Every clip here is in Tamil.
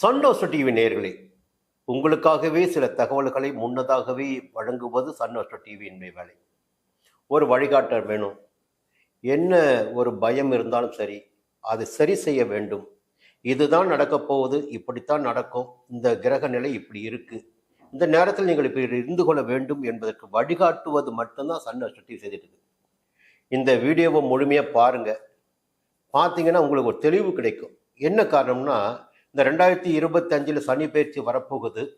சன்னோச டிவி நேர்களே உங்களுக்காகவே சில தகவல்களை முன்னதாகவே வழங்குவது சன்னோச டிவியின் வேலை. ஒரு வழிகாட்டல் வேணும். என்ன ஒரு பயம் இருந்தாலும் சரி அதை சரி செய்ய வேண்டும். இதுதான் நடக்கப் போகுது இப்படித்தான் நடக்கும். இந்த கிரக நிலை இப்படி இருக்கு. இந்த நேரத்தில் நீங்கள் இப்படி இருந்து கொள்ள வேண்டும் என்பதற்கு வழிகாட்டுவது மட்டும்தான் சன்னோச டிவி செய்துட்டு இருக்கு இந்த வீடியோவை முழுமையாக பாருங்கள் பார்த்தீங்கன்னா உங்களுக்கு ஒரு தெளிவு கிடைக்கும். என்ன காரணம்னா இந்த ரெண்டாயிரத்தி இருபத்தஞ்சில் சனி பயிற்சி வரப்போகுது.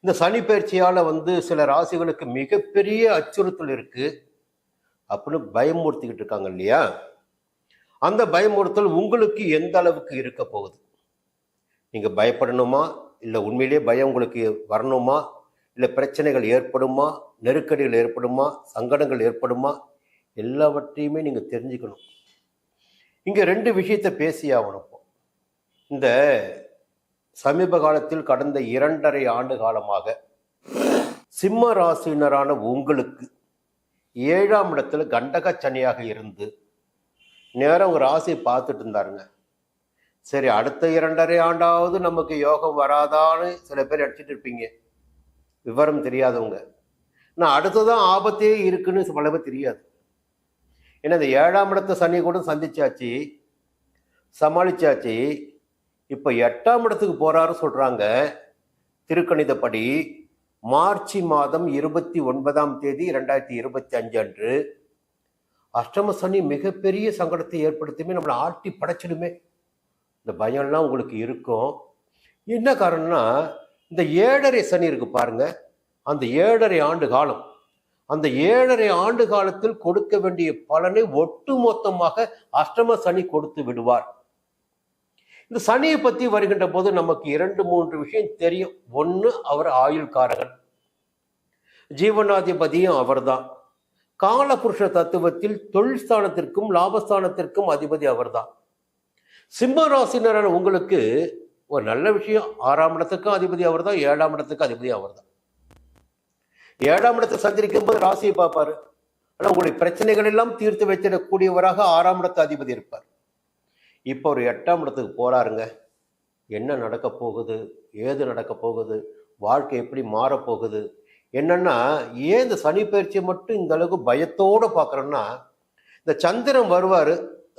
இந்த சனி பயிற்சியால் வந்து சில ராசிகளுக்கு மிகப்பெரிய அச்சுறுத்தல் இருக்கு. அப்படின்னு பயமுறுத்திக்கிட்டு இருக்காங்க இல்லையா? அந்த பயமுறுத்தல் உங்களுக்கு எந்த அளவுக்கு இருக்க போகுது? நீங்கள் பயப்படணுமா? இல்லை உண்மையிலேயே பயம் உங்களுக்கு வரணுமா? இல்லை பிரச்சனைகள் ஏற்படுமா? நெருக்கடிகள் ஏற்படுமா? சங்கடங்கள் ஏற்படுமா? எல்லாவற்றையுமே நீங்கள் தெரிஞ்சுக்கணும். இங்கே ரெண்டு விஷயத்தை பேசியாகணும் இப்போ. இந்த சமீப காலத்தில் கடந்த இரண்டரை ஆண்டு காலமாக சிம்ம ராசினரான உங்களுக்கு ஏழாம் இடத்துல கண்டக சனியாக இருந்து நேரம் உங்கள் ராசியை பார்த்துட்டு இருந்தாருங்க. சரி அடுத்த இரண்டரை ஆண்டாவது நமக்கு யோகம் வராதான்னு சில பேர் அடிச்சிட்டு இருப்பீங்க. விவரம் தெரியாதவங்க. நான் அடுத்ததான் ஆபத்தே இருக்குன்னு பல பேர் தெரியாது. ஏன்னா இந்த ஏழாம் இடத்த சனி கூட சந்திச்சாச்சு சமாளிச்சாச்சு. இப்போ எட்டாம் இடத்துக்கு போறாரு சொல்றாங்க. திருக்கணிதப்படி மார்ச் மாதம் இருபத்தி ஒன்பதாம் தேதி ரெண்டாயிரத்தி இருபத்தி அஞ்சு அன்று அஷ்டம சனி மிகப்பெரிய சங்கடத்தை ஏற்படுத்தியுமே நம்மளை ஆட்டி படைச்சிடுமே. இந்த பயம்லாம் உங்களுக்கு இருக்கும். என்ன காரணம்னா இந்த ஏழரை சனி இருக்கு பாருங்க. அந்த ஏழரை ஆண்டு காலம் அந்த ஏழரை ஆண்டு காலத்தில் கொடுக்க வேண்டிய பலனை ஒட்டுமொத்தமாக அஷ்டம சனி கொடுத்து விடுவார். இந்த சனியை பத்தி வருகின்ற போது நமக்கு இரண்டு மூன்று விஷயம் தெரியும். ஒன்று அவர் ஆயுள்காரகன். ஜீவனாதிபதியும் அவர்தான். காலபுருஷ தத்துவத்தில் தொழில் ஸ்தானத்திற்கும் லாபஸ்தானத்திற்கும் அதிபதி அவர்தான். சிம்ம ராசினரான உங்களுக்கு ஒரு நல்ல விஷயம். ஆறாம் இடத்துக்கும் அதிபதி அவர்தான் ஏழாம் இடத்துக்கும் அதிபதி அவர்தான். ஏழாம் இடத்தை சந்திரிக்கும் போது ராசியை பார்ப்பாரு. ஆனால் உங்களுடைய பிரச்சனைகள் எல்லாம் தீர்த்து வைத்திடக்கூடியவராக ஆறாம் இடத்து அதிபதி இருப்பார். இப்போ ஒரு எட்டாம் இடத்துக்கு போகிறாருங்க என்ன நடக்க போகுது? ஏது நடக்க போகுது? வாழ்க்கை எப்படி மாறப்போகுது என்னென்னா ஏன் இந்த சனி பயிற்சியை மட்டும் இந்த அளவுக்கு பயத்தோடு பார்க்குறோன்னா இந்த சந்திரன் வருவார்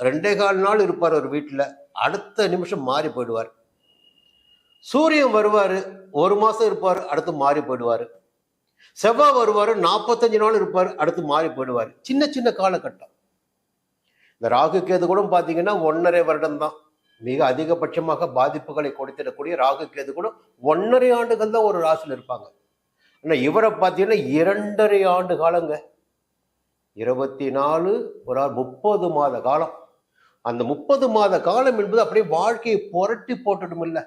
ரெண்டே கால் நாள் இருப்பார் ஒரு வீட்டில் அடுத்த நிமிஷம் மாறி போயிடுவார். சூரியன் வருவார் ஒரு மாதம் இருப்பார் அடுத்து மாறி போயிடுவார். செவ்வாய் வருவார் நாற்பத்தஞ்சு நாள் இருப்பார் அடுத்து மாறி போயிடுவார். சின்ன சின்ன காலகட்டம். இந்த ராகு கேது கூட பார்த்தீங்கன்னா ஒன்றரை வருடம் தான் மிக அதிகபட்சமாக பாதிப்புகளை கொடுத்திடக்கூடிய ராகு கேது கூட ஒன்றரை ஆண்டுகள் தான் ஒரு ராசியில் இருப்பாங்க. ஆனால் இவரை பார்த்தீங்கன்னா இரண்டரை ஆண்டு காலங்க. இருபத்தி நாலு ஒரு முப்பது மாத காலம். அந்த முப்பது மாத காலம் என்பது அப்படியே வாழ்க்கையை புரட்டி போட்டுடும் இல்லை.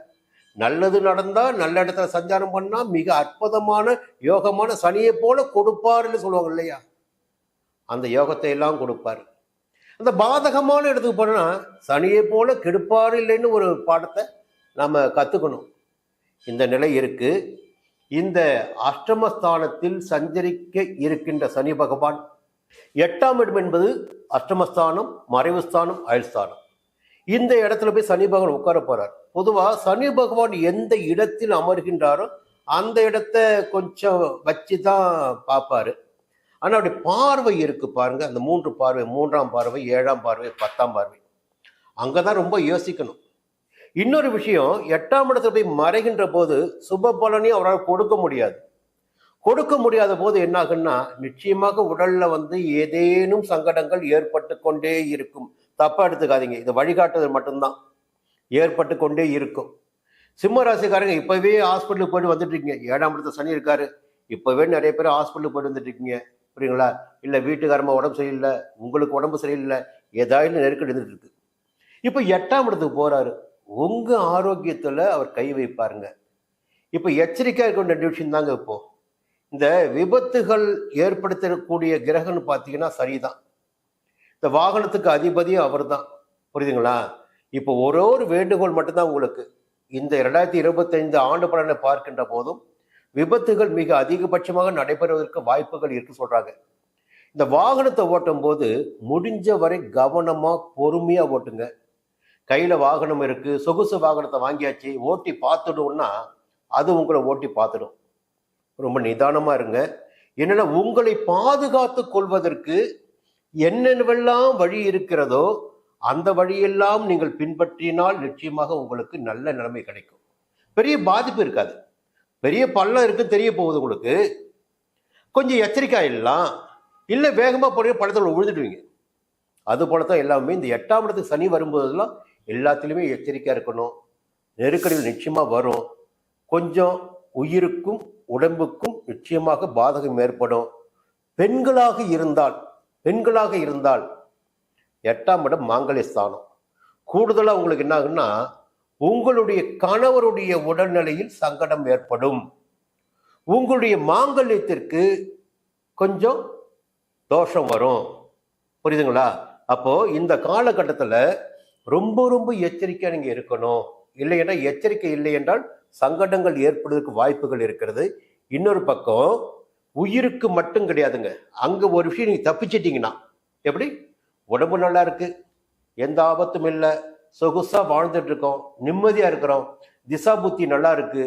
நல்லது நடந்தால் நல்ல இடத்துல சஞ்சாரம் பண்ணா மிக அற்புதமான யோகமான சனியை போல கொடுப்பாருன்னு சொல்லுவாங்க இல்லையா? அந்த யோகத்தை எல்லாம் கொடுப்பாரு. அந்த பாதகமான இடத்துக்கு போனோம்னா சனியை போல கெடுப்பார் இல்லைன்னு ஒரு பாடத்தை நாம் கற்றுக்கணும் இந்த நிலை இருக்கு. இந்த அஷ்டமஸ்தானத்தில் சஞ்சரிக்க இருக்கின்ற சனி பகவான் எட்டாம் இடம் என்பது அஷ்டமஸ்தானம் மறைவுஸ்தானம் அயல்ஸ்தானம் இந்த இடத்துல போய் சனி பகவான் உட்கார போறார். பொதுவாக சனி பகவான் எந்த இடத்தில் அமர்கின்றாரோ அந்த இடத்த கொஞ்சம் வச்சு தான் பார்ப்பாரு. ஆனால் அப்படி பார்வை இருக்குது பாருங்க. அந்த மூன்று பார்வை மூன்றாம் பார்வை ஏழாம் பார்வை பத்தாம் பார்வை. அங்கே தான் ரொம்ப யோசிக்கணும். இன்னொரு விஷயம் எட்டாம் இடத்துல போய் மறைகின்ற போது சுப பலனையும் அவரால் கொடுக்க முடியாது. கொடுக்க முடியாத போது என்னாகுன்னா நிச்சயமாக உடல்ல வந்து ஏதேனும் சங்கடங்கள் ஏற்பட்டு கொண்டே இருக்கும். தப்பா எடுத்துக்காதீங்க. இது வழிகாட்டுதல் மட்டும்தான். ஏற்பட்டு கொண்டே இருக்கும். சிம்ம ராசிக்காரங்க இப்பவே ஹாஸ்பிட்டலுக்கு போயிட்டு வந்துட்டு இருக்கீங்க. ஏழாம் இடத்துல சனி இருக்காரு. இப்பவே நிறைய பேர் ஹாஸ்பிட்டலுக்கு போயிட்டு வந்துட்டு இருக்கீங்க. புரியுங்களா? இல்லை வீட்டுக்காரமாக உடம்பு சரியில்லை உங்களுக்கு உடம்பு சரியில்லை ஏதாவது நெருக்கடி இருந்துட்டு இப்போ எட்டாம் இடத்துக்கு போகிறாரு உங்கள் ஆரோக்கியத்தில் அவர் கை வைப்பாருங்க. இப்போ எச்சரிக்கையாக இருக்க வேண்டிய விஷயம் தாங்க இப்போது இந்த விபத்துகள் ஏற்படுத்தக்கூடிய கிரகம்னு பார்த்தீங்கன்னா சரிதான். இந்த வாகனத்துக்கு அதிபதியும் அவர் தான் புரியுதுங்களா? இப்போ ஒரு ஒரு வேண்டுகோள் மட்டும்தான் உங்களுக்கு. இந்த ரெண்டாயிரத்தி இருபத்தைந்து ஆண்டு பலனை பார்க்கின்ற போதும் விபத்துகள் மிக அதிகபட்சமாக நடைபெறுவதற்கு வாய்ப்புகள் இருக்கு சொல்றாங்க. இந்த வாகனத்தை ஓட்டும் போது முடிஞ்ச வரை கவனமா பொறுமையா ஓட்டுங்க. கையில வாகனம் இருக்கு சொகுசு வாகனத்தை வாங்கியாச்சு ஓட்டி பார்த்துடும்னா அது உங்களை ஓட்டி பார்த்துடும். ரொம்ப நிதானமா இருங்க. என்னன்னா உங்களை பாதுகாத்து கொள்வதற்கு என்னென்னவெல்லாம் வழி இருக்கிறதோ அந்த வழியெல்லாம் நீங்கள் பின்பற்றினால் நிச்சயமாக உங்களுக்கு நல்ல நிலைமை கிடைக்கும். பெரிய பாதிப்பு இருக்காது. பெரிய பள்ளம் இருக்கு தெரிய போகுது உங்களுக்கு. கொஞ்சம் எச்சரிக்கை ஆயிடலாம். இல்லை வேகமாக போகிற பழத்தில் விழுந்துடுவீங்க அது போல தான் எல்லாமே இந்த எட்டாம் இடத்துக்கு சனி வரும்போதெல்லாம் எல்லாத்துலேயுமே எச்சரிக்கையாக இருக்கணும். நெருக்கடிகள் நிச்சயமாக வரும். கொஞ்சம் உயிருக்கும் உடம்புக்கும் நிச்சயமாக பாதகம் ஏற்படும். பெண்களாக இருந்தால் பெண்களாக இருந்தால் எட்டாம் இடம் மாங்கல்ய ஸ்தானம். கூடுதலாக உங்களுக்கு என்ன ஆகுன்னா உங்களுடைய கணவருடைய உடல்நிலையில் சங்கடம் ஏற்படும். உங்களுடைய மாங்கல்யத்திற்கு கொஞ்சம் தோஷம் வரும். புரியுதுங்களா? அப்போ இந்த காலகட்டத்தில் ரொம்ப ரொம்ப எச்சரிக்கையாக நீங்கள் இருக்கணும். இல்லை என்றால் எச்சரிக்கை இல்லை என்றால் சங்கடங்கள் ஏற்படுவதற்கு வாய்ப்புகள் இருக்கிறது. இன்னொரு பக்கம் உயிருக்கு மட்டும் கிடையாதுங்க. அங்கே ஒரு விஷயம் நீங்கள் தப்பிச்சிட்டிங்கன்னா எப்படி? உடம்பு நல்லா இருக்கு. எந்த ஆபத்தும் இல்லை. சொகுசா வாழ்ந்துட்டு இருக்கோம் நிம்மதியா இருக்கிறோம் திசா புத்தி நல்லா இருக்கு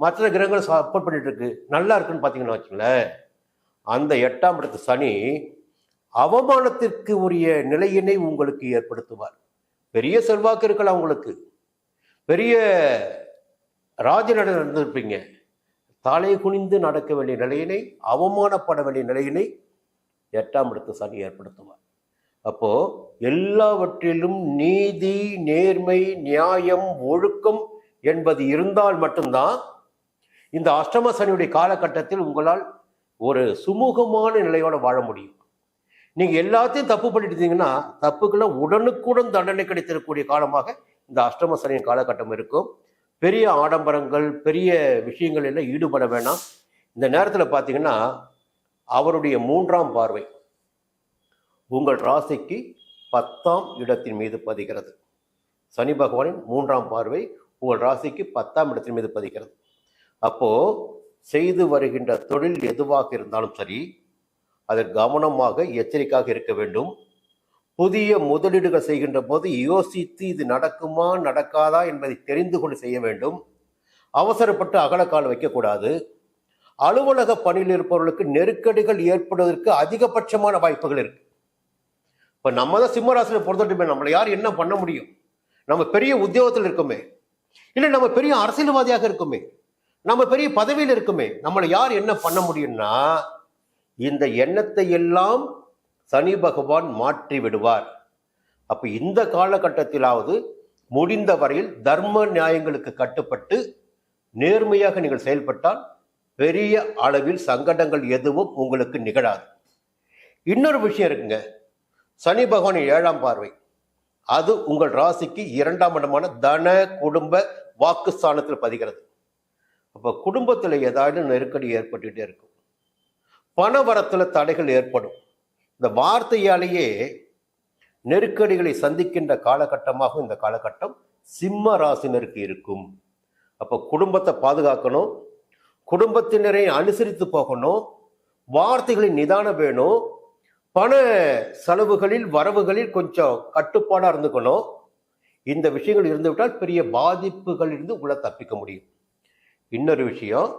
மற்ற கிரகங்கள் சப்போர்ட் பண்ணிட்டு இருக்கு நல்லா இருக்குன்னு பார்த்தீங்கன்னா வச்சுங்களேன் அந்த எட்டாம் இடத்து சனி அவமானத்திற்கு உரிய நிலையினை உங்களுக்கு ஏற்படுத்துவார். பெரிய செல்வாக்கு இருக்கலாம் உங்களுக்கு. பெரிய ராஜநடை நடந்திருப்பீங்க தலை குனிந்து நடக்க வேண்டிய நிலையினை அவமானப்பட வேண்டிய நிலையினை எட்டாம் இடத்து சனி ஏற்படுத்துவார். அப்போ எல்லாவற்றிலும் நீதி நேர்மை நியாயம் ஒழுக்கம் என்பது இருந்தால் மட்டும்தான் இந்த அஷ்டம சனியுடைய காலகட்டத்தில் உங்களால் ஒரு சுமூகமான நிலையோட வாழ முடியும். நீங்க எல்லாத்தையும் தப்பு பண்ணிட்டு இருந்தீங்கன்னா தப்புக்கெல்லாம் உடனுக்குடன் தண்டனை கிடைத்திருக்கக்கூடிய காலமாக இந்த அஷ்டம சனியின் காலகட்டம் இருக்கும். பெரிய ஆடம்பரங்கள் பெரிய விஷயங்கள் எல்லாம் ஈடுபட வேணாம். இந்த நேரத்தில் பார்த்தீங்கன்னா அவருடைய மூன்றாம் பார்வை. உங்கள் ராசிக்கு பத்தாம் இடத்தின் மீது பதிகிறது. சனி பகவானின் மூன்றாம் பார்வை உங்கள் ராசிக்கு பத்தாம் இடத்தின் மீது பதிகிறது. அப்போது செய்து வருகின்ற தொழில் எதுவாக இருந்தாலும் சரி அதில் கவனமாக எச்சரிக்கையாக இருக்க வேண்டும். புதிய முதலீடுகள் செய்கின்ற போது யோசித்து இது நடக்குமா நடக்காதா என்பதை தெரிந்து கொண்டு செய்ய வேண்டும். அவசரப்பட்டு அகலக்கால் வைக்கக்கூடாது. அலுவலக பணியில் இருப்பவர்களுக்கு நெருக்கடிகள் ஏற்படுவதற்கு அதிகபட்சமான வாய்ப்புகள் இருக்கு. இப்போ நம்ம தான் சிம்மராசியில் பொறுத்தட்டுமே நம்மளை யார் என்ன பண்ண முடியும்? நம்ம பெரிய உத்தியோகத்தில் இருக்கோமே. இல்லை நம்ம பெரிய அரசியல்வாதியாக இருக்குமே. நம்ம பெரிய பதவியில் இருக்குமே. நம்மளை யார் என்ன பண்ண முடியும்னா இந்த எண்ணத்தை எல்லாம் சனி பகவான் மாற்றி விடுவார். அப்போ இந்த காலகட்டத்திலாவது முடிந்த வரையில் தர்ம நியாயங்களுக்கு கட்டுப்பட்டு நேர்மையாக நீங்கள் செயல்பட்டால் பெரிய அளவில் சங்கடங்கள் எதுவும் உங்களுக்கு நிகழாது. இன்னொரு விஷயம் இருக்குங்க. சனி பகவானின் ஏழாம் பார்வை. அது உங்கள் ராசிக்கு இரண்டாம் இடமான தன குடும்ப வாக்குஸ்தானத்தில் பதிகிறது. அப்போ குடும்பத்தில் ஏதாவது நெருக்கடி ஏற்பட்டுகிட்டே இருக்கும். பணவரத்தில் தடைகள் ஏற்படும். இந்த வார்த்தையாலேயே நெருக்கடிகளை சந்திக்கின்ற காலகட்டமாகவும் இந்த காலகட்டம் சிம்ம ராசினருக்கு இருக்கும். அப்போ குடும்பத்தை பாதுகாக்கணும். குடும்பத்தினரை அனுசரித்து போகணும். வார்த்தைகளின் நிதானம் வேணும். பண செலவுகளில் வரவுகளில் கொஞ்சம் கட்டுப்பாடாக இருந்துக்கணும். இந்த விஷயங்கள் இருந்துவிட்டால் பெரிய பாதிப்புகள் இருந்து உங்களை தப்பிக்க முடியும். இன்னொரு விஷயம்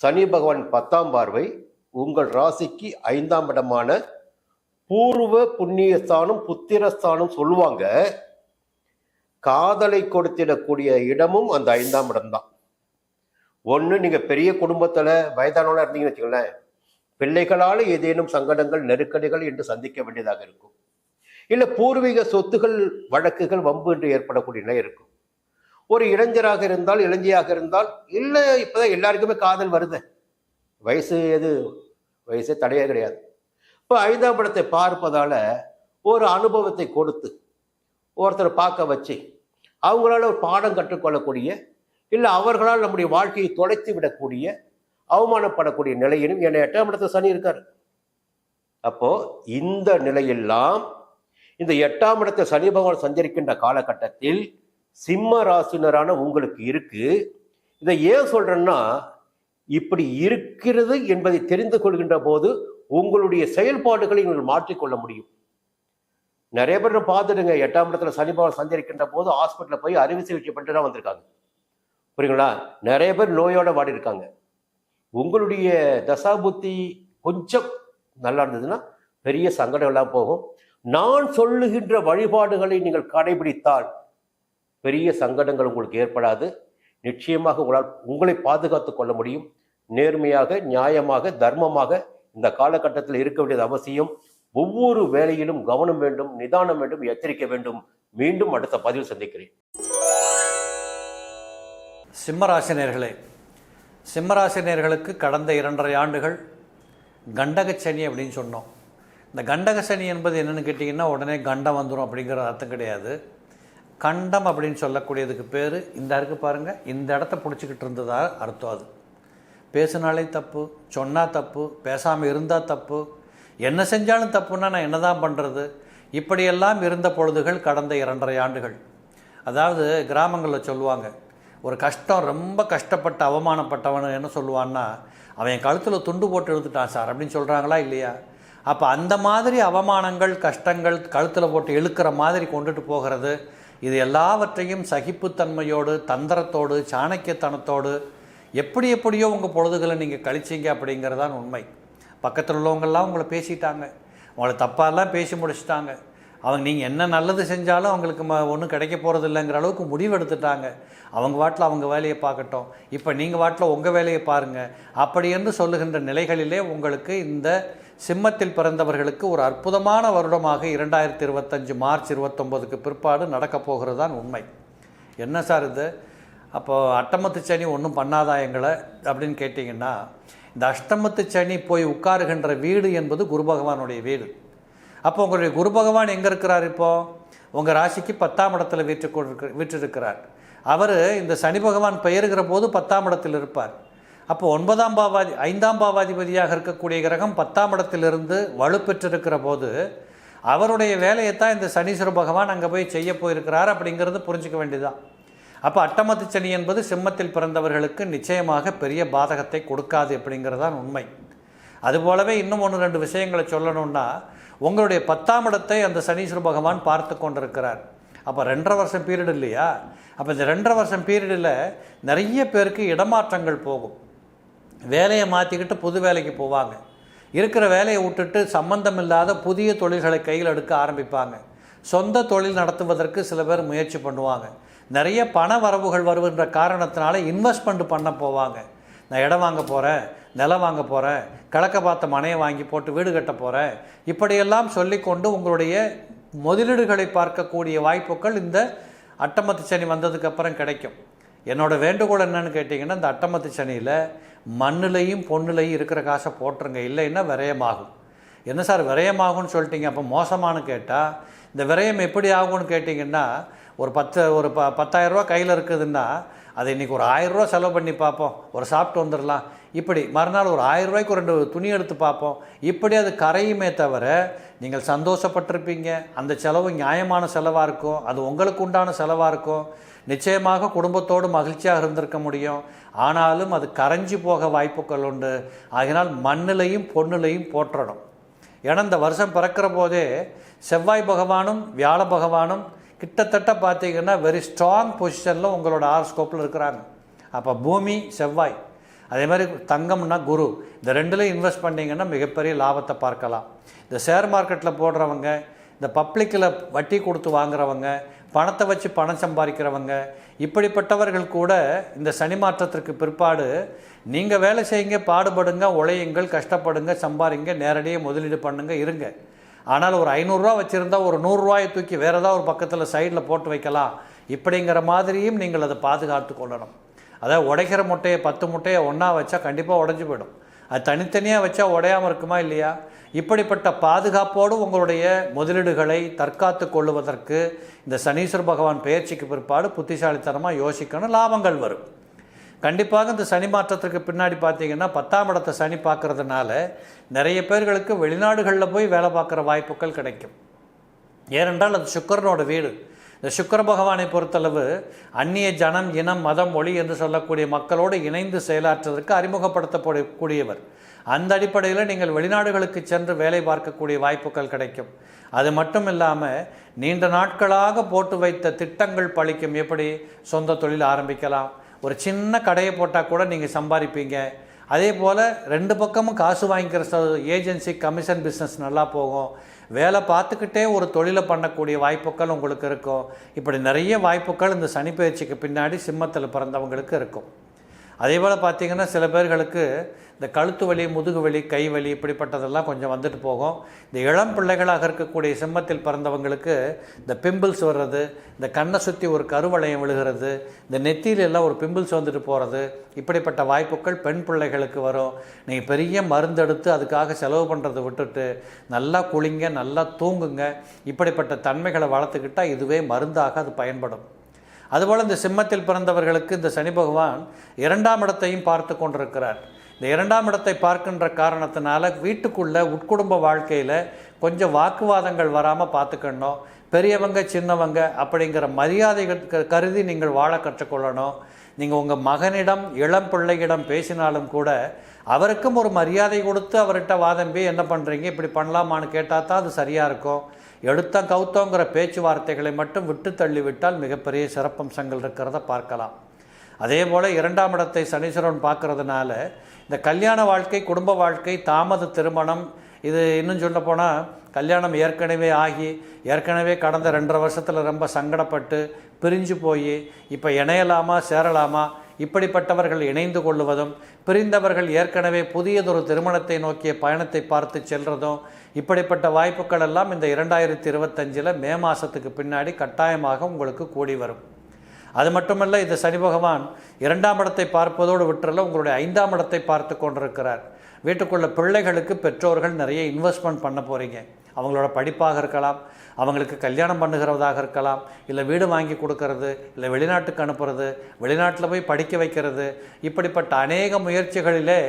சனி பகவான் பத்தாம் பார்வை உங்கள் ராசிக்கு ஐந்தாம் இடமான பூர்வ புண்ணியஸ்தானம் புத்திரஸ்தானம் சொல்லுவாங்க. காதலை கொடுத்திடக்கூடிய இடமும் அந்த ஐந்தாம் இடம்தான். ஒன்று நீங்கள் பெரிய குடும்பத்தில் வயதானவனாக இருந்தீங்கன்னு வச்சுக்கோங்களேன். பிள்ளைகளால் ஏதேனும் சங்கடங்கள் நெருக்கடிகள் என்று சந்திக்க வேண்டியதாக இருக்கும். இல்லை பூர்வீக சொத்துகள் வழக்குகள் வம்பு என்று ஏற்படக்கூடிய நிலை இருக்கும். ஒரு இளைஞராக இருந்தால் இளைஞியாக இருந்தால் இல்லை இப்போதான் எல்லாருக்குமே காதல் வருது. வயசு எது? வயசே தடையே கிடையாது. இப்போ ஐந்தாம் படத்தை பார்ப்பதால் ஒரு அனுபவத்தை கொடுத்து ஒருத்தரை பார்க்க வச்சு அவங்களால ஒரு பாடம் கற்றுக்கொள்ளக்கூடிய இல்லை அவர்களால் நம்முடைய வாழ்க்கையை தொலைத்து விடக்கூடிய அவமானப்படக்கூடிய நிலையிலும் என்னை எட்டாம் இடத்துல சனி இருக்கார். அப்போ இந்த நிலையெல்லாம் இந்த எட்டாம் இடத்தை சனி பகவான் சஞ்சரிக்கின்ற காலகட்டத்தில் சிம்ம ராசினரான உங்களுக்கு இருக்கு. இதை ஏன் சொல்றேன்னா இப்படி இருக்கிறது என்பதை தெரிந்து கொள்கின்ற போது உங்களுடைய செயல்பாடுகளை நீங்கள் மாற்றிக்கொள்ள முடியும். நிறைய பேர் பார்த்துடுங்க எட்டாம் இடத்துல சனி பகவான் சஞ்சரிக்கின்ற போது ஹாஸ்பிட்டலில் போய் அறுவை சிகிச்சை பண்ணிட்டு தான் வந்திருக்காங்க. புரியுங்களா? நிறைய பேர் நோயோட வாடி இருக்காங்க உங்களுடைய தசாபுத்தி கொஞ்சம் நல்லா இருந்ததுன்னா பெரிய சங்கடங்கள்லாம் போகும். நான் சொல்லுகின்ற வழிபாடுகளை நீங்கள் கடைபிடித்தால் பெரிய சங்கடங்கள் உங்களுக்கு ஏற்படாது. நிச்சயமாக உங்களால் உங்களை பாதுகாத்து கொள்ள முடியும். நேர்மையாக நியாயமாக தர்மமாக இந்த காலகட்டத்தில் இருக்க வேண்டியது அவசியம். ஒவ்வொரு வேலையிலும் கவனம் வேண்டும் நிதானம் வேண்டும் எச்சரிக்கை வேண்டும். மீண்டும் அடுத்த பதிவில் சந்திக்கிறேன். சிம்மராசினியர்களே சிம்மராசினியர்களுக்கு கடந்த இரண்டரை ஆண்டுகள் கண்டக சனி அப்படின்னு சொன்னோம். இந்த கண்டக சனி என்பது என்னன்னு கேட்டிங்கன்னா உடனே கண்டம் வந்துடும் அப்படிங்கிற அர்த்தம் கிடையாது. கண்டம் அப்படின்னு சொல்லக்கூடியதுக்கு பேர் இந்த இருக்கு பாருங்கள் இந்த இடத்த பிடிச்சிக்கிட்டு இருந்ததா அர்த்தம் அது. பேசினாலே தப்பு சொன்னால் தப்பு பேசாமல் இருந்தால் தப்பு. என்ன செஞ்சாலும் தப்புன்னா நான் என்ன தான் பண்ணுறது இப்படியெல்லாம் இருந்த பொழுதுகள் கடந்த இரண்டரை ஆண்டுகள். அதாவது கிராமங்களில் சொல்லுவாங்க ஒரு கஷ்டம் ரொம்ப கஷ்டப்பட்டு அவமானப்பட்டவன் என்ன சொல்லுவான்னா அவன் என் கழுத்தில் துண்டு போட்டு எழுத்துட்டான் சார் அப்படின்னு சொல்கிறாங்களா இல்லையா? அப்போ அந்த மாதிரி அவமானங்கள் கஷ்டங்கள் கழுத்தில் போட்டு இழுக்கிற மாதிரி கொண்டுட்டு போகிறது இது எல்லாவற்றையும் சகிப்புத்தன்மையோடு தந்திரத்தோடு சாணக்கியத்தனத்தோடு எப்படி எப்படியோ உங்கள் பொழுதுகளை நீங்கள் கழிச்சீங்க அப்படிங்கிறதான் உண்மை. பக்கத்தில் உள்ளவங்கள்லாம் உங்களை பேசிட்டாங்க. உங்களை தப்பாலாம் பேசி முடிச்சிட்டாங்க. அவங்க நீங்கள் என்ன நல்லது செஞ்சாலும் அவங்களுக்கு ம ஒன்றும் கிடைக்க போகிறது இல்லைங்கிற அளவுக்கு முடிவு எடுத்துட்டாங்க அவங்க வாட்டில் அவங்க வேலையை பார்க்கட்டும். இப்போ நீங்கள் வாட்டில் உங்கள் வேலையை பாருங்கள் அப்படி என்று சொல்லுகின்ற நிலைகளிலே உங்களுக்கு இந்த சிம்மத்தில் பிறந்தவர்களுக்கு ஒரு அற்புதமான வருடமாக இரண்டாயிரத்தி இருபத்தஞ்சு மார்ச் இருபத்தொம்போதுக்கு பிற்பாடு நடக்கப் போகிறது தான் உண்மை. என்ன சார் இது? அப்போது அட்டமத்து சனி ஒன்றும் பண்ணாதா எங்களை? அப்படின்னு கேட்டிங்கன்னா இந்த அஷ்டமத்து சனி போய் உட்காருகின்ற வீடு என்பது குரு பகவானுடைய வீடு. அப்போ உங்களுடைய குரு பகவான் எங்கே இருக்கிறார் இப்போது உங்கள் ராசிக்கு பத்தாம் இடத்துல வீற்று வீற்றிருக்கிறார் அவர் இந்த சனி பகவான் பெயருகிற போது பத்தாம் இடத்தில் இருப்பார். அப்போ ஒன்பதாம் பாவாதி ஐந்தாம் பாவாதிபதியாக இருக்கக்கூடிய கிரகம் பத்தாம் இடத்திலிருந்து வலுப்பெற்றிருக்கிற போது அவருடைய வேலையை தான் இந்த சனீஸ்வர பகவான் அங்கே போய் செய்ய போயிருக்கிறார் அப்படிங்கிறது புரிஞ்சிக்க வேண்டியதுதான். அப்போ அட்டமத்து சனி என்பது சிம்மத்தில் பிறந்தவர்களுக்கு நிச்சயமாக பெரிய பாதகத்தை கொடுக்காது அப்படிங்கிறதான் உண்மை. அதுபோலவே இன்னும் ஒன்று ரெண்டு விஷயங்களை சொல்லணும்னா உங்களுடைய பத்தாம் இடத்தை அந்த சனீஸ்வர பகவான் பார்த்து கொண்டிருக்கிறார். அப்போ ரெண்டரை வருஷம் பீரியட் இல்லையா? அப்போ இந்த ரெண்டரை வருஷம் பீரியடில் நிறைய பேருக்கு இடமாற்றங்கள் போகும். வேலையை மாற்றிக்கிட்டு புது வேலைக்கு போவாங்க. இருக்கிற வேலையை விட்டுட்டு சம்பந்தம் இல்லாத புதிய தொழில்களை கையில் எடுக்க ஆரம்பிப்பாங்க. சொந்த தொழில் நடத்துவதற்கு சில பேர் முயற்சி பண்ணுவாங்க. நிறைய பண வரவுகள் வருகின்ற காரணத்தினால இன்வெஸ்ட்மெண்ட் பண்ண போவாங்க. நான் இடம் வாங்க போகிறேன் நிலம் வாங்க போகிறேன் கிழக்க பார்த்த மனையை வாங்கி போட்டு வீடு கட்ட போகிறேன் இப்படியெல்லாம் சொல்லிக்கொண்டு உங்களுடைய முதலீடுகளை பார்க்கக்கூடிய வாய்ப்புகள் இந்த அட்டமத்து சனி வந்ததுக்கப்புறம் கிடைக்கும். என்னோடய வேண்டுகோள் என்னன்னு கேட்டிங்கன்னா இந்த அட்டமத்து சனியில் மண்ணிலையும் பொண்ணுலையும் இருக்கிற காசை போட்டுருங்க. இல்லைன்னா விரயமாகும். என்ன சார் விரயமாகும்னு சொல்லிட்டீங்க அப்போ மோசமானு கேட்டால் இந்த விரயம் எப்படி ஆகும்னு கேட்டிங்கன்னா ஒரு பத்து ஒரு ப பத்தாயிரரூவா கையில் இருக்குதுன்னா அதை இன்றைக்கி ஒரு ஆயிரரூவா செலவு பண்ணி பார்ப்போம். ஒரு சாப்பிட்டு வந்துடலாம். இப்படி மறுநாள் ஒரு ஆயிரரூவாய்க்கு ரெண்டு துணி எடுத்து பார்ப்போம். இப்படி அது கரையுமே தவிர நீங்கள் சந்தோஷப்பட்டிருப்பீங்க. அந்த செலவு நியாயமான செலவாக இருக்கும். அது உங்களுக்கு உண்டான செலவாக இருக்கும். நிச்சயமாக குடும்பத்தோடு மகிழ்ச்சியாக இருந்திருக்க முடியும். ஆனாலும் அது கரைஞ்சி போக வாய்ப்புகள் உண்டு. ஆகினால் மண்ணிலையும் பொண்ணுலையும் போற்றணும். ஏன்னா இந்த வருஷம் பிறக்கிற போதே செவ்வாய் பகவானும் வியாழ பகவானும் கிட்டத்தட்ட பார்த்தீங்கன்னா வெரி ஸ்ட்ராங் பொசிஷனில் உங்களோட ஆர்ஸ்கோப்பில் இருக்கிறாங்க. அப்போ பூமி செவ்வாய் அதே மாதிரி தங்கம்னா குரு. இந்த ரெண்டுலையும் இன்வெஸ்ட் பண்ணிங்கன்னா மிகப்பெரிய லாபத்தை பார்க்கலாம். இந்த ஷேர் மார்க்கெட்டில் போடுறவங்க இந்த பப்ளிக்கில் வட்டி கொடுத்து வாங்குறவங்க பணத்தை வச்சு பணம் சம்பாதிக்கிறவங்க இப்படிப்பட்டவர்கள் கூட இந்த சனி மாற்றத்திற்கு பிற்பாடு நீங்கள் வேலை செய்யுங்க பாடுபடுங்க உழையுங்கள் கஷ்டப்படுங்க சம்பாதிங்க நேரடியாக முதலீடு பண்ணுங்கள் இருங்க. ஆனால் ஒரு ஐநூறுரூவா வச்சுருந்தா ஒரு நூறுரூவாயை தூக்கி வேறு ஏதாவது ஒரு பக்கத்தில் சைடில் போட்டு வைக்கலாம். இப்படிங்கிற மாதிரியும் நீங்கள் அதை பாதுகாத்து கொள்ளணும். அதாவது உடைக்கிற முட்டையை பத்து முட்டையை ஒன்றா வச்சா கண்டிப்பாக உடஞ்சி போயிடும். அது தனித்தனியாக வச்சா உடையாமல் இருக்குமா இல்லையா? இப்படிப்பட்ட பாதுகாப்போடு உங்களுடைய முதலீடுகளை தற்காத்து கொள்ளுவதற்கு இந்த சனீஸ்வர பகவான் பயிற்சிக்கு பிற்பாடு புத்திசாலித்தனமாக யோசிக்கணும் லாபங்கள் வரும். கண்டிப்பாக இந்த சனி மாற்றத்திற்கு பின்னாடி பார்த்தீங்கன்னா பத்தாம் இடத்தை சனி பார்க்கறதுனால நிறைய பேர்களுக்கு வெளிநாடுகளில் போய் வேலை பார்க்குற வாய்ப்புகள் கிடைக்கும். ஏனென்றால் அது சுக்கரனோட வீடு. இந்த சுக்கிர பகவானை பொறுத்தளவு அந்நிய ஜனம் இனம் மதம் மொழி என்று சொல்லக்கூடிய மக்களோடு இணைந்து செயலாற்றுவதற்கு அறிமுகப்படுத்தப்படக்கூடியவர். அந்த அடிப்படையில் நீங்கள் வெளிநாடுகளுக்கு சென்று வேலை பார்க்கக்கூடிய வாய்ப்புகள் கிடைக்கும். அது மட்டும் இல்லாமல் நீண்ட நாட்களாக போட்டு வைத்த திட்டங்கள் பழிக்கும். எப்படி? சொந்த தொழில் ஆரம்பிக்கலாம். ஒரு சின்ன கடையை போட்டால் கூட நீங்கள் சம்பாதிப்பீங்க. அதே போல் ரெண்டு பக்கமும் காசு வாங்கிக்கிற ஏஜென்சி கமிஷன் பிஸ்னஸ் நல்லா போகும். வேலை பார்த்துக்கிட்டே ஒரு தொழிலை பண்ணக்கூடிய வாய்ப்புகள் உங்களுக்கு இருக்கும். இப்படி நிறைய வாய்ப்புகள் இந்த சனிப்பயிற்சிக்கு பின்னாடி சிம்மத்தில் பிறந்தவங்களுக்கு இருக்கும். அதே போல் பார்த்தீங்கன்னா சில பேர்களுக்கு இந்த கழுத்து வலி முதுகு வலி கை வலி இப்படிப்பட்டதெல்லாம் கொஞ்சம் வந்துட்டு போகும். இந்த இளம் பிள்ளைகளாக இருக்கக்கூடிய சிம்மத்தில் பிறந்தவங்களுக்கு இந்த பிம்பிள்ஸ் வர்றது இந்த கண்ணை சுற்றி ஒரு கருவளையம் விழுகிறது இந்த நெத்தியில எல்லாம் ஒரு பிம்பிள்ஸ் வந்துட்டு போகிறது இப்படிப்பட்ட வாய்ப்புகள் பெண் பிள்ளைகளுக்கு வரும். நீங்கள் பெரிய மருந்தெடுத்து அதுக்காக செலவு பண்ணுறதை விட்டுட்டு நல்லா குளிங்க நல்லா தூங்குங்க இப்படிப்பட்ட தன்மைகளை வளர்த்துக்கிட்டால் இதுவே மருந்தாக அது பயன்படும். அதுபோல் இந்த சிம்மத்தில் பிறந்தவர்களுக்கு இந்த சனி பகவான் இரண்டாம் இடத்தையும் பார்த்து கொண்டிருக்கிறார். இந்த இரண்டாம் இடத்தை பார்க்கின்ற காரணத்தினால வீட்டுக்குள்ளே உட்குடும்ப வாழ்க்கையில் கொஞ்சம் வாக்குவாதங்கள் வராமல் பார்த்துக்கணும். பெரியவங்க சின்னவங்க அப்படிங்கிற மரியாதைகள் கருதி நீங்கள் வாழ கற்றுக்கொள்ளணும். நீங்கள் உங்கள் மகனிடம் இளம் பிள்ளையிடம் பேசினாலும் கூட அவருக்கும் ஒரு மரியாதை கொடுத்து அவர்கிட்ட வாதம்பி என்ன பண்ணுறீங்க இப்படி பண்ணலாமான்னு கேட்டால் தான் அது சரியாக இருக்கும். எடுத்தம் கவுத்தோங்கிற பேச்சுவார்த்தைகளை மட்டும் விட்டு தள்ளிவிட்டால் மிகப்பெரிய சிறப்பம்சங்கள் இருக்கிறத பார்க்கலாம். அதே போல் இரண்டாம் இடத்தை சனீஸ்வரன் பார்க்கறதுனால இந்த கல்யாண வாழ்க்கை குடும்ப வாழ்க்கை தாமத திருமணம் இது இன்னும் சொல்ல போனால் கல்யாணம் ஏற்கனவே ஆகி ஏற்கனவே கடந்த ரெண்டரை வருஷத்தில் ரொம்ப சங்கடப்பட்டு பிரிஞ்சு போய் இப்போ இணையலாமா சேரலாமா இப்படிப்பட்டவர்கள் இணைந்து கொள்வதும் பிரிந்தவர்கள் ஏற்கனவே புதியதொரு திருமணத்தை நோக்கிய பயணத்தை பார்த்து செல்றதும் இப்படிப்பட்ட வாய்ப்புகள் எல்லாம் இந்த இரண்டாயிரத்தி இருபத்தஞ்சில் மே மாதத்துக்கு பின்னாடி கட்டாயமாக உங்களுக்கு கூடி வரும். அது மட்டுமல்ல இந்த சனி பகவான் இரண்டாம் இடத்தை பார்ப்பதோடு விட்டுறல உங்களுடைய ஐந்தாம் இடத்தை பார்த்து கொண்டிருக்கிறார். வீட்டுக்குள்ள பிள்ளைகளுக்கு பெற்றோர்கள் நிறைய இன்வெஸ்ட்மெண்ட் பண்ண போகிறீங்க அவங்களோட படிப்பாக இருக்கலாம் அவங்களுக்கு கல்யாணம் பண்ணுகிறதாக இருக்கலாம் இல்லை வீடு வாங்கி கொடுக்கறது இல்லை வெளிநாட்டுக்கு அனுப்புறது வெளிநாட்டில் போய் படிக்க வைக்கிறது இப்படிப்பட்ட அநேக முயற்சிகளிலே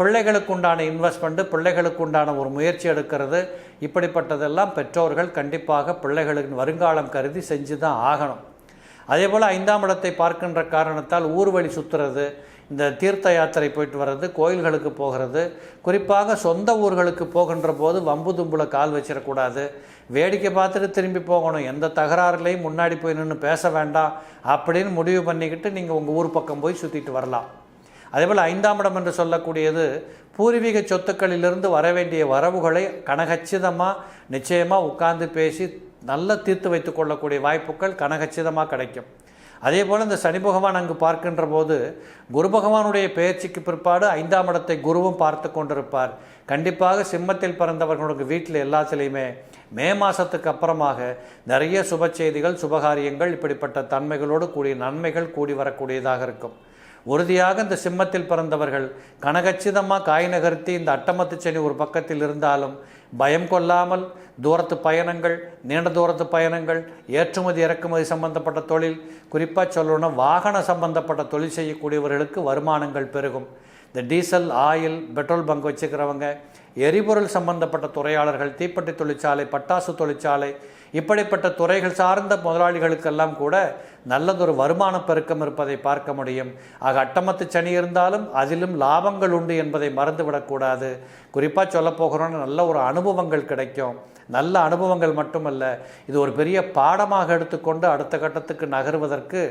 பிள்ளைகளுக்கு உண்டான இன்வெஸ்ட்மெண்ட்டு பிள்ளைகளுக்கு உண்டான ஒரு முயற்சி எடுக்கிறது. இப்படிப்பட்டதெல்லாம் பெற்றோர்கள் கண்டிப்பாக பிள்ளைகளின் வருங்காலம் கருதி செஞ்சு தான் ஆகணும். அதே போல் ஐந்தாம் இடத்தை பார்க்கின்ற காரணத்தால் ஊர்வழி சுற்றுறது இந்த தீர்த்த யாத்திரை போயிட்டு வர்றது கோயில்களுக்கு போகிறது குறிப்பாக சொந்த ஊர்களுக்கு போகின்ற போது வம்பு தும்புல கால் வச்சிடக்கூடாது. வேடிக்கை பார்த்துட்டு திரும்பி போகணும். எந்த தகராறுலையும் முன்னாடி போய் நின்று பேச வேண்டாம் அப்படின்னு முடிவு பண்ணிக்கிட்டு நீங்கள் உங்கள் ஊர் பக்கம் போய் சுற்றிட்டு வரலாம். அதேபோல் ஐந்தாம் இடம் என்று சொல்லக்கூடியது பூர்வீக சொத்துக்களிலிருந்து வர வேண்டிய வரவுகளை கனகச்சிதமாக நிச்சயமாக உட்கார்ந்து பேசி நல்ல தீர்த்து வைத்துக் கொள்ளக்கூடிய வாய்ப்புகள் கனகச்சிதமாக கிடைக்கும். அதே போல் இந்த சனி பகவான் அங்கு பார்க்கின்ற போது குரு பகவானுடைய பெயர்ச்சிக்கு பிற்பாடு ஐந்தாம் இடத்தை குருவும் பார்த்து கொண்டிருப்பார். கண்டிப்பாக சிம்மத்தில் பிறந்தவர்களுக்கு வீட்டில் எல்லாத்துலேயுமே மே மாதத்துக்கு அப்புறமாக நிறைய சுப செய்திகள் சுபகாரியங்கள் இப்படிப்பட்ட தன்மைகளோடு கூடிய நன்மைகள் கூடி வரக்கூடியதாக இருக்கும். உறுதியாக இந்த சிம்மத்தில் பிறந்தவர்கள் கனகச்சிதமாக காய் நகர்த்தி இந்த அட்டமத்து செடி ஒரு பக்கத்தில் இருந்தாலும் பயம் கொள்ளாமல் தூரத்து பயணங்கள் நீண்ட தூரத்து பயணங்கள் ஏற்றுமதி இறக்குமதி சம்பந்தப்பட்ட தொழில் குறிப்பாக சொல்லணும்னா வாகன சம்பந்தப்பட்ட தொழில் செய்யக்கூடியவர்களுக்கு வருமானங்கள் பெருகும். இந்த டீசல் ஆயில் பெட்ரோல் பங்க் வச்சுக்கிறவங்க எரிபொருள் சம்பந்தப்பட்ட துறையாளர்கள் தீப்பெட்டி தொழிற்சாலை பட்டாசு தொழிற்சாலை இப்படிப்பட்ட துறைகள் சார்ந்த முதலாளிகளுக்கெல்லாம் கூட நல்லதொரு வருமான பெருக்கம் இருப்பதை பார்க்க முடியும். ஆக அட்டமத்து சனி இருந்தாலும் அதிலும் லாபங்கள் உண்டு என்பதை மறந்துவிடக்கூடாது குறிப்பாக சொல்லப்போகிறோன்னு நல்ல ஒரு அனுபவங்கள் கிடைக்கும். நல்ல அனுபவங்கள் மட்டுமல்ல இது ஒரு பெரிய பாடமாக எடுத்துக்கொண்டு அடுத்த கட்டத்துக்கு நகருவதற்கு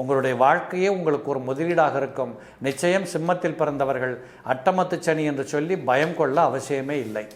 உங்களுடைய வாழ்க்கையே உங்களுக்கு ஒரு முதலீடாக இருக்கும். நிச்சயம் சிம்மத்தில் பிறந்தவர்கள் அட்டமத்து சனி என்று சொல்லி பயம் கொள்ள அவசியமே இல்லை.